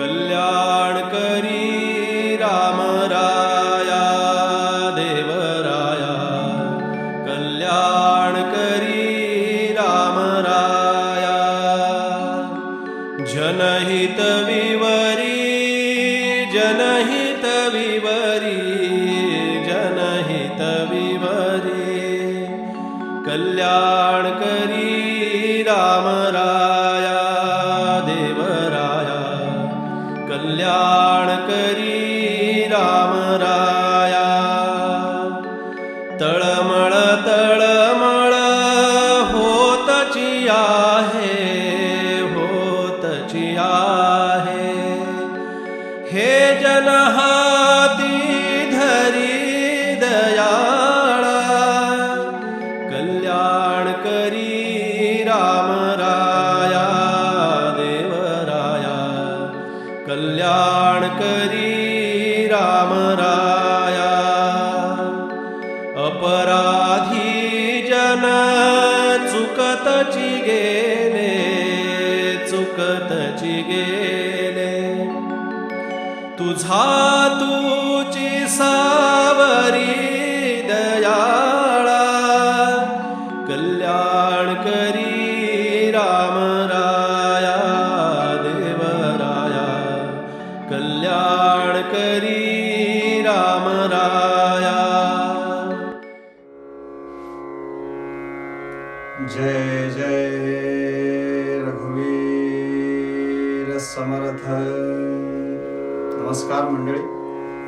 कल्याण करी होतची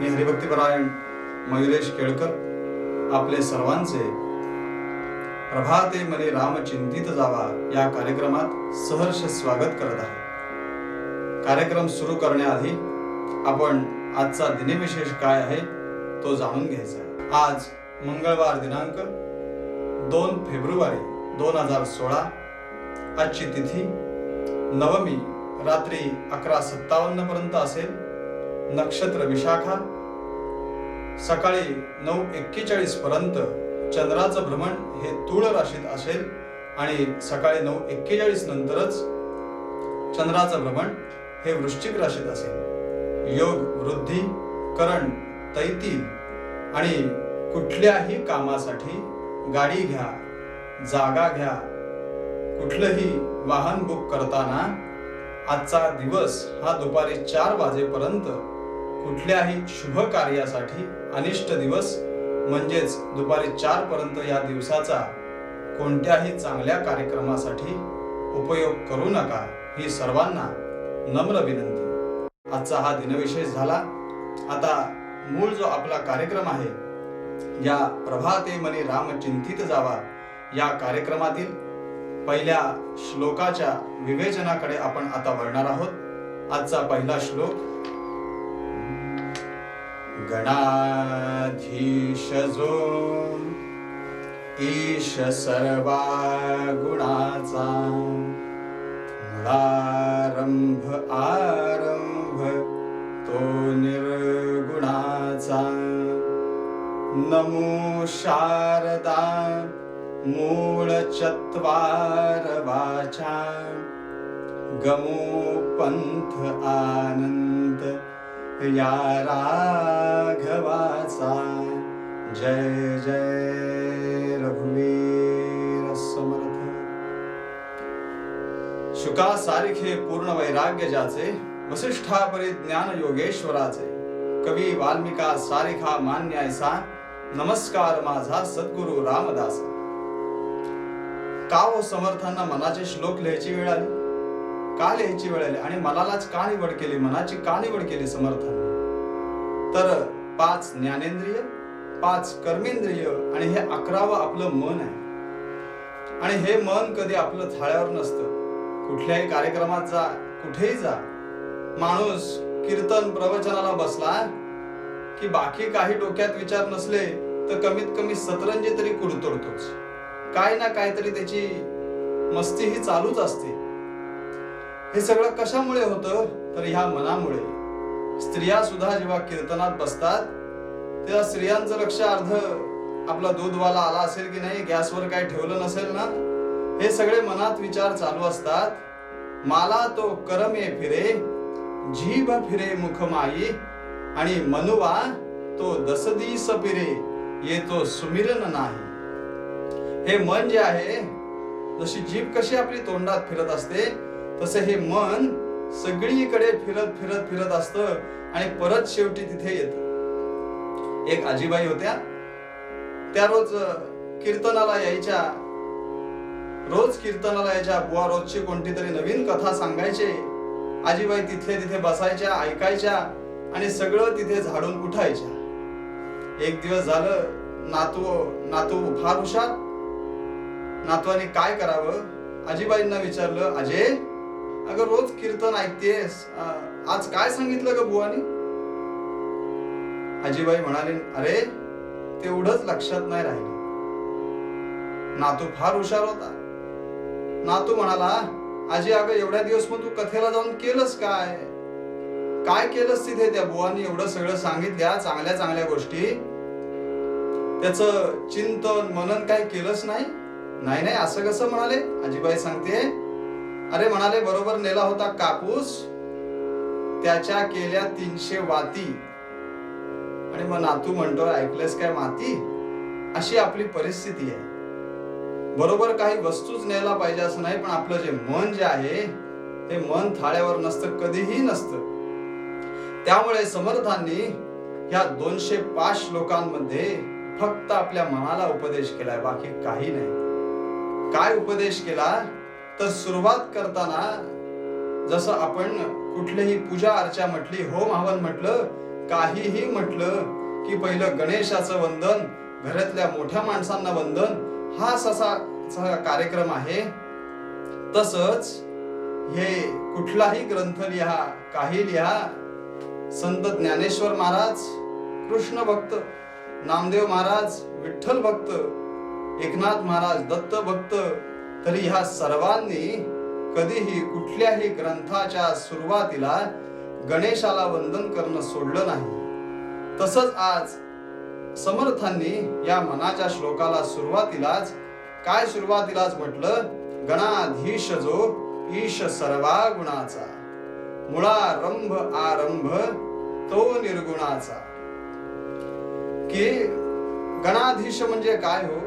मी हरिभक्तीपरायण मयुरेश केळकर आपले सर्वांचे प्रभाते मने राम चिंतित जावा या कार्यक्रमात सहर्ष स्वागत करत आहे. कार्यक्रम सुरू करण्याआधी आपण आजचा दिनविशेष काय आहे तो जाणून घ्यायचा आज मंगळवार दिनांक दोन फेब्रुवारी दोन हजार सोळा आजची तिथी नवमी रात्री अकरा सत्तावन्न पर्यंत असेल नक्षत्र विशाखा सकाळी नऊ एक्केचाळीस पर्यंत चंद्राचं भ्रमण हे तुळ राशीत असेल आणि सकाळी नऊ एक्केचाळीस नंतरच चंद्राचं भ्रमण हे वृश्चिक राशीत असेल. योग वृद्धी करण तैती आणि कुठल्याही कामासाठी गाडी घ्या जागा घ्या. कुठलंही वाहन बुक करताना आजचा दिवस हा दुपारी चार वाजेपर्यंत कुठल्याही शुभ कार्यासाठी अनिष्ट दिवस म्हणजेच दुपारी चार पर्यंत या दिवसाचा कोणत्याही चांगल्या कार्यक्रमासाठी उपयोग करू नका ही सर्वांना नम्र विनंती. आजचा हा दिनविशेष झाला. आता मूळ जो आपला कार्यक्रम आहे या प्रभाते मनी राम चिंतित जावा या कार्यक्रमातील पहिल्या श्लोकाच्या विवेचनाकडे आपण आता वळणार आहोत. आजचा पहिला श्लोक गणाधीशजो। ईश सर्वा गुणाचा। मुळारंभ आरंभ तो निर्गुणाचा। नमो शारदा मूळ चत्वार वाचा। गमो पंथ आनंद या राघवाचा जय जय रघुवीर समर्थ शुका सारिखे पूर्ण वैराग्य ज्याचे वसिष्ठा ज्ञान योगेश्वराचे। कवी वाल्मिका सारिखा मान्यायसा नमस्कार माझा सद्गुरु रामदास। का हो समर्थांना मनाचे श्लोक लिहायची वेळ आली? का लिहायची वेळ आली आणि मनालाच का निवड केली मनाची का निवड केली समर्थांनी? तर पाच ज्ञानेंद्रिय पाच कर्मेंद्रिय आणि हे अकरावं आपलं मन आहे. आणि हे मन कधी आपलं थाळ्यावर नसतं. कुठल्याही कार्यक्रमात जा कुठेही जा. माणूस कीर्तन प्रवचनाला बसला की बाकी काही डोक्यात विचार नसले तर कमीत कमी सतरंजी तरी कुडतोडतोच. काय ना काहीतरी त्याची मस्ती ही चालूच असते. हे सगळं कशामुळे होतं? तर ह्या मनामुळे. स्त्रिया सुद्धा जेव्हा कीर्तनात बसतात तेव्हा स्त्रियांचं लक्ष अर्ध आपला दूधवाला आला असेल की नाही गॅसवर काय ठेवलं नसेल ना? हे सगळे मनात विचार चालू असतात. माला तो करमे फिरे जीभ फिरे मुखमाई आणि मनुवा तो दसदीस फिरे येतो सुमिरन नाही. हे मन जे आहे जशी जीभ कशी आपली तोंडात फिरत असते तसं हे मन सगळीकडे फिरत फिरत फिरत असतं आणि परत शेवटी तिथे येत. एक आजीबाई होत्या. त्या रोज कीर्तनाला यायच्या. रोज कीर्तनाला यायच्या. बुवा रोजची कोणती तरी नवीन कथा सांगायचे. आजीबाई तिथले तिथे बसायच्या ऐकायच्या आणि सगळं तिथे झाडून उठायच्या. एक दिवस झालं नातू नातू फार हुशार. नातवाने काय करावं? आजीबाईंना विचारलं अजय अगं रोज कीर्तन ऐकतेस आज काय सांगितलं ग बुवानी? आजीबाई म्हणाले अरे तेवढंच लक्षात नाही राहिलं. नातू फार हुशार होता. नातू म्हणाला आजी अगं एवढ्या दिवस मग तू कथेला जाऊन केलंस काय? काय केलंस तिथे त्या बुवानी? एवढं सगळं सांगितल्या चांगल्या चांगल्या गोष्टी. त्याच चिंतन मनन काय केलंच नाही? नाही नाही असं कसं म्हणाले? आजीबाई सांगते अरे म्हणाले बरोबर नेला होता कापूस त्याच्या केल्या तीनशे वाती. आणि मग नातू म्हणतो ऐकलंस काय माती? अशी आपली परिस्थिती आहे. बरोबर काही वस्तूच न्यायला पाहिजे असं नाही पण आपलं जे मन जे आहे ते मन थाळ्यावर नसतं कधीही नसतं. त्यामुळे समर्थांनी ह्या दोनशे पाच श्लोकांमध्ये फक्त आपल्या मनाला उपदेश केलाय बाकी काही नाही. काय उपदेश केला? तर सुरुवात करताना जसं आपण कुठलीही पूजा अर्चा म्हटली होम हवन म्हटलं काहीही म्हटलं की पहिलं गणेशाचं वंदन घरातल्या मोठ्या माणसांना वंदन हा ससा कार्यक्रम आहे. तसच हे कुठलाही ग्रंथ लिहा काही लिहा संत ज्ञानेश्वर महाराज कृष्ण भक्त नामदेव महाराज विठ्ठल भक्त एकनाथ महाराज दत्त भक्त तरी ह्या सर्वांनी कधीही कुठल्याही ग्रंथाच्या सुरुवातीला गणेशाला वंदन करणं सोडलं नाही. तसंच आज समर्थांनी या मनाच्या श्लोकाला सुरुवातीलाच काय सुरुवातीलाच म्हटलं? गणाधीश जो ईश सर्वा गुणाचा मुळारंभ आरंभ तो निर्गुणाचा. की गणाधीश म्हणजे काय हो?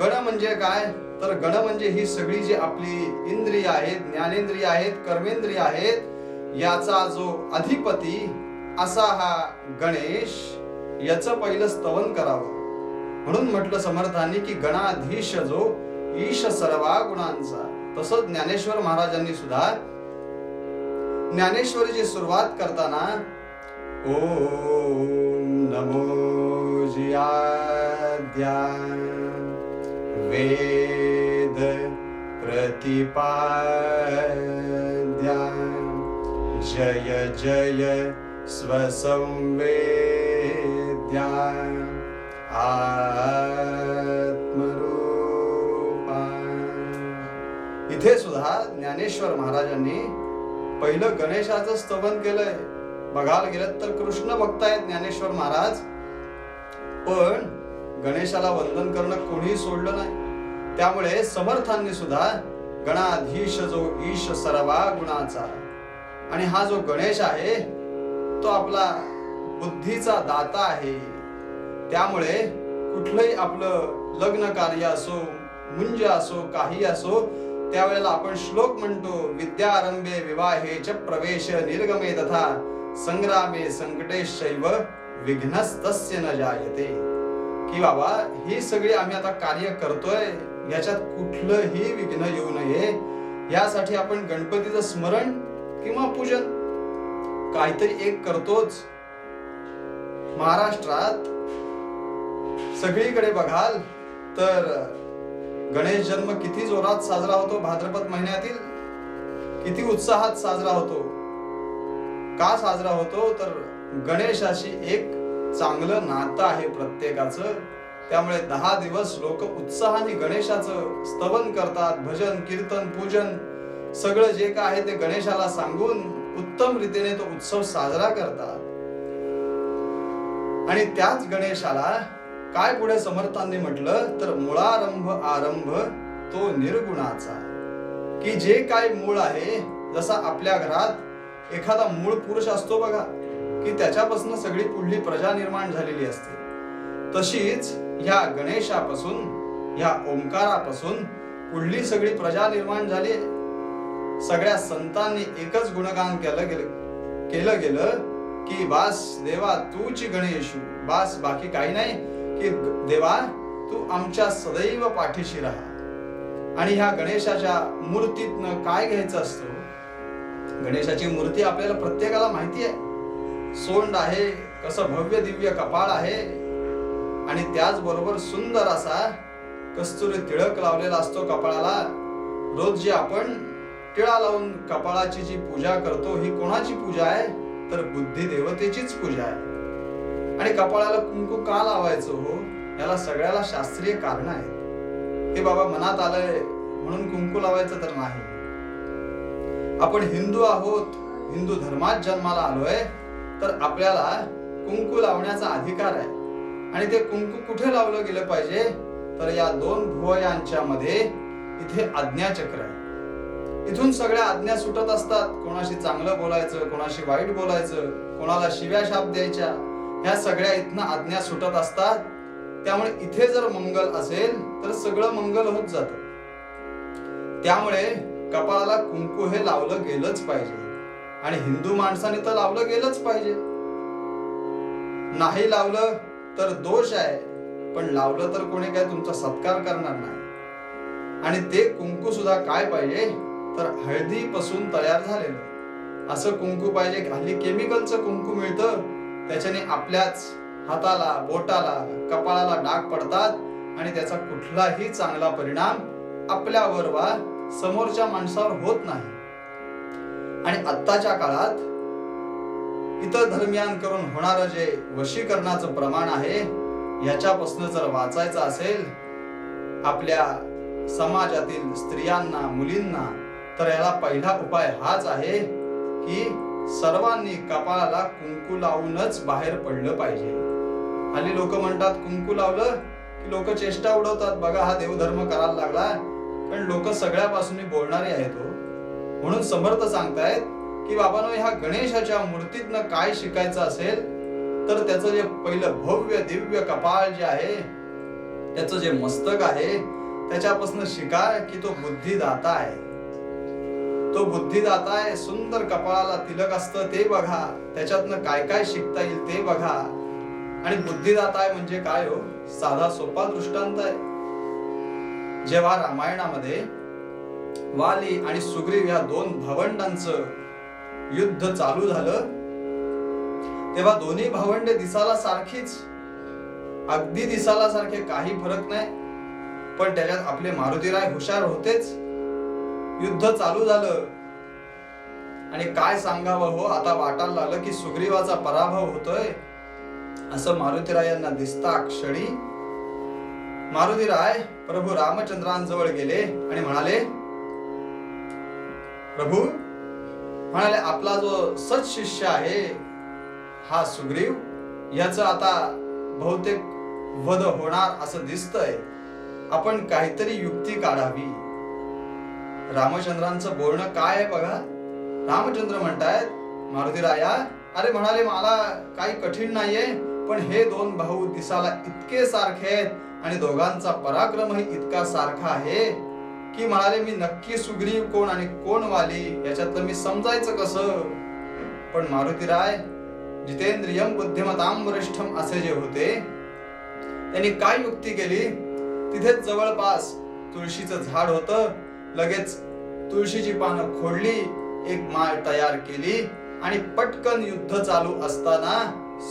गण म्हणजे काय? तर गण म्हणजे ही सगळी जी आपली इंद्रिय आहेत ज्ञानेंद्रिय आहेत कर्मेंद्रिय आहेत याचा जो अधिपती असा हा गणेश याचं पहिलं स्तवन करावं. म्हणून म्हटलं समर्थांनी की गणाधीश जो ईश सर्वा गुणांचा. तसंच ज्ञानेश्वर महाराजांनी सुद्धा ज्ञानेश्वरीची सुरुवात करताना ओम नमो जियाद्या. वेद प्रतिपाद्या। जय जय स्वसंवेद्या। आत्मरूपा। इथे सुद्धा ज्ञानेश्वर महाराजांनी पहिलं गणेशाचं स्तवन केलंय. बघायला गेलं तर कृष्ण भक्त आहेत ज्ञानेश्वर महाराज पण गणेशाला वंदन करणं कोणीही सोडलं नाही. त्यामुळे समर्थांनी सुद्धा गणाधीश जो ईश सर्वा गुणाचा. आणि हा जो गणेश आहे तो आपला बुद्धीचा दाता आहे. त्यामुळे कुठलंही आपलं लग्न कार्य असो मुंज असो काही असो त्यावेळेला आपण श्लोक म्हणतो विद्यारंभे विवाहे च प्रवेश निर्गमे तथा संग्रामे संकटे शैव विघ्नस्तस्य न जायते. की बाबा ही सगळी आम्ही आता कार्य करतोय याच्यात कुठलंही विघ्न येऊ नये. यासाठी आपण गणपतीचं स्मरण किंवा पूजन. काहीतरी एक करतोच. महाराष्ट्रात सगळीकडे बघाल तर गणेश जन्म किती जोरात साजरा होतो भाद्रपद महिन्यातील? किती उत्साहात साजरा होतो? का साजरा होतो? तर गणेशाशी एक चांगलं नातं आहे प्रत्येकाचं. त्यामुळे दहा दिवस लोक उत्साहाने गणेशाचं स्तवन करतात भजन कीर्तन पूजन सगळं जे काय आहे ते गणेशाला सांगून उत्तम रीतीने तो उत्सव साजरा करतात. आणि त्याच गणेशाला काय पुढे समर्थांनी म्हटलं तर मुळारंभ आरंभ तो निर्गुणाचा. की जे काय मूळ आहे जसा आपल्या घरात एखादा मूळ पुरुष असतो बघा की त्याच्यापासून सगळी पुढली प्रजा निर्माण झालेली असते. तशीच ह्या गणेशापासून ह्या ओंकारापासून पुढली सगळी प्रजा निर्माण झाली. सगळ्या संतांनी एकच गुणगान केलं गेलं केलं गेलं की बास देवा तूच गणेश बास बाकी काही नाही की देवा तू आमच्या सदैव पाठीशी राहा. आणि ह्या गणेशाच्या मूर्तीतनं काय घ्यायचं असतो? गणेशाची मूर्ती आपल्याला प्रत्येकाला माहिती आहे. सोंड आहे कसं भव्य दिव्य कपाळ आहे आणि त्याचबरोबर सुंदर असा कस्तुरी तिळक लावलेला असतो कपाळाला. रोज जे आपण टिळा लावून कपाळाची जी पूजा करतो ही कोणाची पूजा आहे? तर बुद्धी देवतेचीच पूजा आहे. आणि कपाळाला कुंकू का लावायचं हो? याला सगळ्याला शास्त्रीय कारण आहेत. हे बाबा मनात आलंय म्हणून कुंकू लावायचं तर नाही. आपण हिंदू आहोत हिंदू धर्मात जन्माला आलोय तर आपल्याला कुंकू लावण्याचा अधिकार आहे. आणि ते कुंकू कुठे लावलं गेलं पाहिजे? तर या दोन भुवयांच्या मध्ये इथे आज्ञाचक्र आहे. इथून सगळ्या आज्ञा सुटत असतात. कोणाशी चांगलं बोलायचं कोणाशी वाईट बोलायचं कोणाला शिव्या शाप द्यायच्या ह्या सगळ्या इथनं आज्ञा सुटत असतात. त्यामुळे इथे जर मंगल असेल तर सगळं मंगल होत जात. त्यामुळे कपाळाला कुंकू हे लावलं गेलंच पाहिजे. आणि हिंदू माणसाने तर लावलं गेलंच पाहिजे. नाही लावलं तर दोष आहे पण लावलं तर कोणी काय तुमचा सत्कार करणार नाही. आणि ते कुंकू सुद्धा काय पाहिजे? तर हळदी पासून तयार झालेलं. असं कुंकू पाहिजे हल्ली केमिकलचं कुंकू मिळतं. त्याच्याने आपल्याच हाताला बोटाला कपाळाला डाग पडतात आणि त्याचा कुठलाही चांगला परिणाम आपल्यावर वा समोरच्या माणसावर होत नाही. आणि आत्ताच्या काळात इतर धर्मियांकडून होणारं जे वशीकरणाचं प्रमाण आहे याच्यापासून जर वाचायचं असेल आपल्या समाजातील स्त्रियांना मुलींना तर याला पहिला उपाय हाच आहे की सर्वांनी कपाळाला कुंकू लावूनच बाहेर पडलं पाहिजे. हल्ली लोक म्हणतात कुंकू लावलं की लोक चेष्टा उडवतात बघा हा देवधर्म करायला लागला पण लोक सगळ्यापासून बोलणारे आहेत हो. म्हणून समर्थ सांगतायत की बाबांनो ह्या गणेशाच्या मूर्तीतनं काय शिकायचं असेल तर त्याचं जे पहिलं भव्य दिव्य कपाळ जे आहे त्याचं जे मस्तक आहे त्याच्यापासून शिका की तो बुद्धिदाता आहे. तो बुद्धिदाता आहे सुंदर कपाळाला तिलक असतं ते बघा. त्याच्यातनं काय काय शिकता येईल ते बघा. आणि बुद्धिदाता आहे म्हणजे काय हो? साधा सोपा दृष्टांत आहे. जेव्हा रामायणामध्ये वाली आणि सुग्रीव या दोन भावंडांचं युद्ध चालू झालं तेव्हा दोन्ही भावंडे दिसाला सारखीच अगदी दिसाला सारखे काही फरक नाही पण त्याच्यात आपले मारुतीराय हुशार होतेच. युद्ध चालू झालं. आणि काय सांगावं हो आता वाटायला लागलं की सुग्रीवाचा पराभव होतोय असं मारुतीराय यांना दिसता क्षणी. मारुतीराय प्रभू रामचंद्रांजवळ गेले आणि म्हणाले प्रभू म्हणाले आपला जो सच शिष्य आहे हा सुग्रीव याच आता बहुतेक वध होणार असं दिसतंय. आपण काहीतरी युक्ती काढावी. रामचंद्रांचं बोलणं काय आहे बघा? रामचंद्र म्हणतायत मारुतीराया अरे म्हणाले मला काही कठीण नाहीये पण हे दोन भाऊ दिसायला इतके सारखे आहेत आणि दोघांचा पराक्रमही इतका सारखा आहे. की म्हणाले मी नक्की सुग्रीव कोण आणि कोण वाली? याच्यातलं मी समजायचं कसं? पण मारुतीराय जितेंद्रियम बुद्धिमताम वरिष्ठम असे जे होते त्यांनी काय युक्ती केली? तिथेच जवळपास तुळशीचं झाड होतं. लगेच तुळशीची पानं खोडली एक माळ तयार केली आणि पटकन युद्ध चालू असताना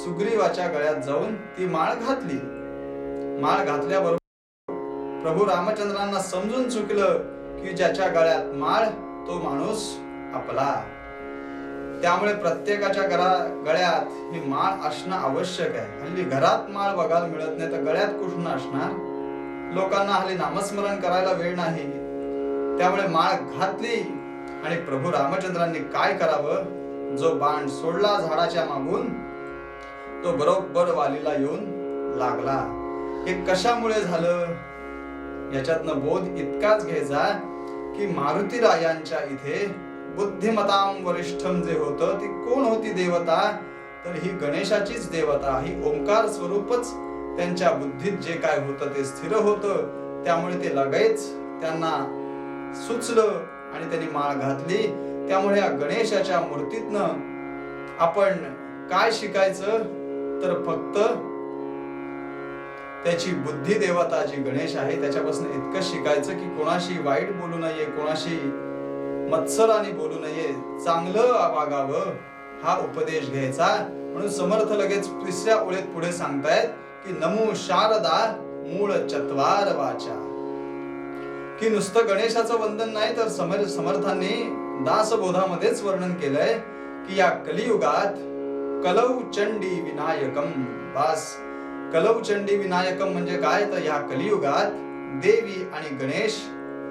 सुग्रीवाच्या गळ्यात जाऊन ती माळ घातली. माळ घातल्याबरोबर प्रभू रामचंद्रांना समजून चुकलं की ज्याच्या गळ्यात माळ तो माणूस आपला. त्यामुळे प्रत्येकाच्या घरा गळ्यात ही माळ असणं आवश्यक आहे. हल्ली घरात माळ बघायला मिळत नाही तर गळ्यात कुठून असणार? लोकांना हल्ली नामस्मरण करायला वेळ नाही. त्यामुळे माळ घातली आणि प्रभू रामचंद्रांनी काय करावं? जो बाण सोडला झाडाच्या मागून तो बरोबर वालीला येऊन लागला. हे कशामुळे झालं? याच्यातनं बोध इतकाच घ्यायचा की मारुती रायांच्या इथे बुद्धिमताम वरिष्ठम जे होतं ती कोण होती देवता? तर ही गणेशाचीच देवता ही ओंकार स्वरूपच त्यांच्या बुद्धीत जे काय होतं ते स्थिर होतं. त्यामुळे ते लगेच त्यांना सुचलं आणि त्यांनी माळ घातली. त्यामुळे या गणेशाच्या मूर्तीतनं आपण काय शिकायचं? तर फक्त त्याची बुद्धी देवता जी गणेश आहे त्याच्यापासून इतकं शिकायचं की कोणाशी वाईट बोलू नये कोणाशी मत्सराने बोलू नये चांगलं वागावं हा उपदेश घ्यायचा. म्हणून समर्थ लगेच तिसऱ्या ओळीत पुढे सांगतायत की नमो शारदा मूळ चत्वार वाचा. की नुसतं गणेशाचं वंदन नाही तर समर समर्थांनी दासबोधामध्येच वर्णन केलंय की या कलियुगात कलौ चंडी विनायकम बास. कलवचंडी विनायकम म्हणजे काय? तर या कलियुगात देवी आणि गणेश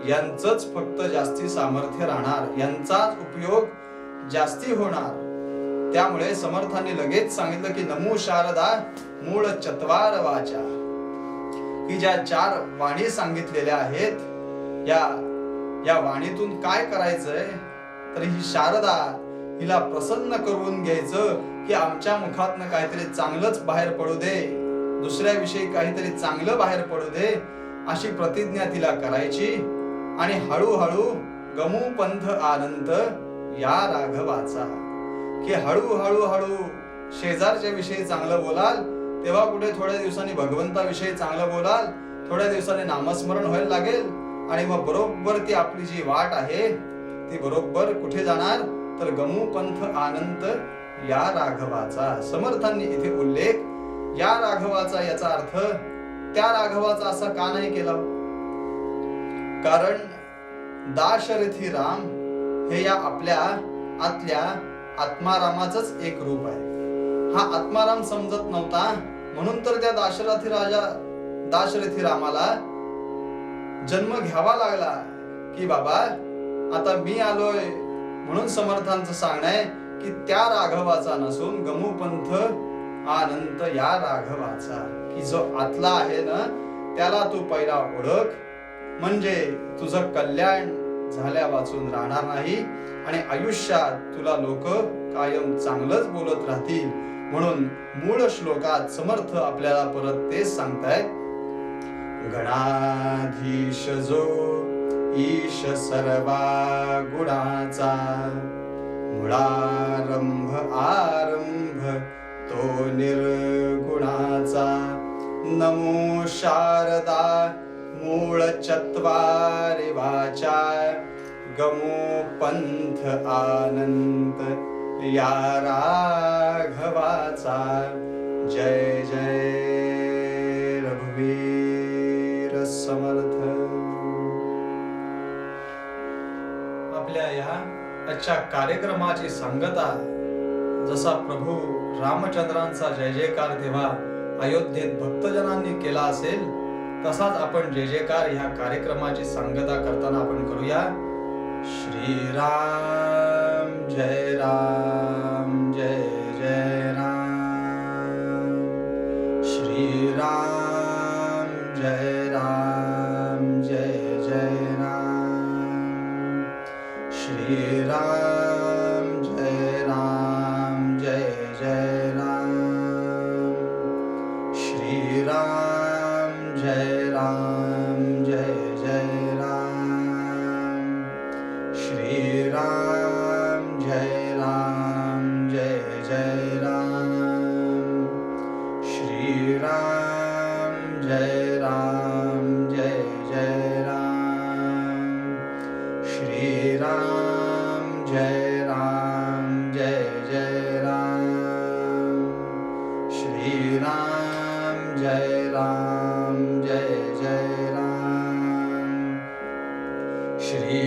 यांचंच फक्त जास्ती सामर्थ्य राहणार. यांचाच उपयोग जास्ती होणार. त्यामुळे समर्थांनी लगेच सांगितलं की नमो शारदा मूळ चत्वार वाचा की ज्या चार वाणी सांगितलेल्या आहेत या या वाणीतून काय करायचंय? तर ही शारदा हिला प्रसन्न करून घ्यायचं की आमच्या मुखातनं काहीतरी चांगलंच बाहेर पडू दे. दुसऱ्याविषयी काहीतरी चांगलं बाहेर पडू दे अशी प्रतिज्ञा तिला करायची. आणि हळूहळू गमू पंथ आनंद या राघवाचा. की हळूहळू हळू शेजारच्या विषयी चांगलं बोलाल तेव्हा कुठे थोड्या दिवसांनी भगवंताविषयी चांगलं बोलाल थोड्या दिवसांनी नामस्मरण व्हायला लागेल. आणि मग बरोबर ती आपली जी वाट आहे ती बरोबर कुठे जाणार? तर गमू पंथ आनंद या राघवाचा. समर्थांनी इथे उल्लेख या राघवाचा याचा अर्थ त्या राघवाचा असा का नाही केला? कारण दाशरथी राम हे या आपल्या आतल्या आत्मारामाच एक रूप आहे. हा आत्माराम समजत नव्हता म्हणून तर त्या दाशरथी राजा दाशरथी रामाला जन्म घ्यावा लागला की बाबा आता मी आलोय. म्हणून समर्थांचं सांगणं आहे की त्या राघवाचा नसून गमुपंथ आनंद या राघवाचा की जो आतला आहे ना त्याला तू पहिला ओळख. म्हणजे तुझं कल्याण झाल्या वाचून राहणार नाही आणि आयुष्यात तुला लोक कायम चांगलंच बोलत राहतील. म्हणून मूळ श्लोकात समर्थ आपल्याला परत तेच सांगतायत. गणाधीश जो ईश सर्वा गुणाचा मुळारंभ आरंभ निर्गुणाचा. नमो शारदा मूळ चत्वारी वाचा. गमो पंथ आनंद या राघवाचा. जय जय रघुवीर समर्थ. आपल्या या आजच्या कार्यक्रमाची सांगता जसा प्रभू रामचंद्रांचा जय जयकार तेव्हा अयोध्येत भक्तजनांनी केला असेल तसाच आपण जय जयकार ह्या कार्यक्रमाची सांगता करताना आपण करूया. श्रीराम जय राम.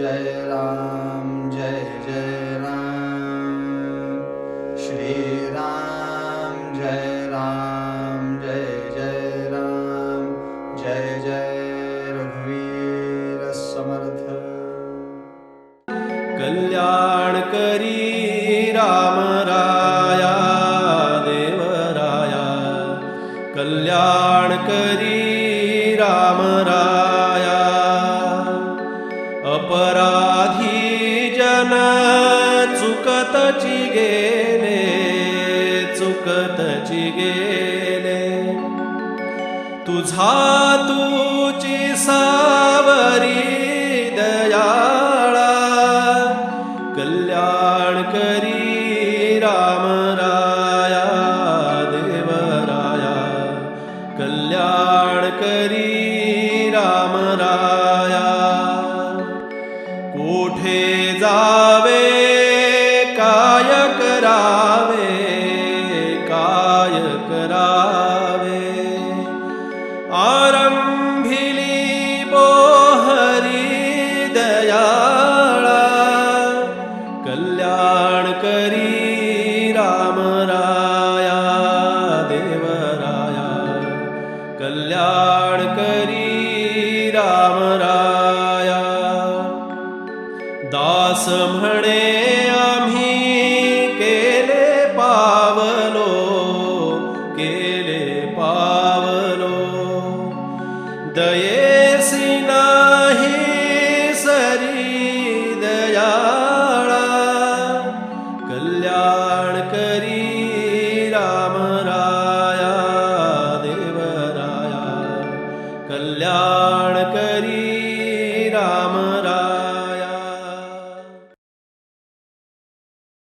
jai ram. तुझा तुची सावरी देवराया कल्याण करी राम राया दास म्हणे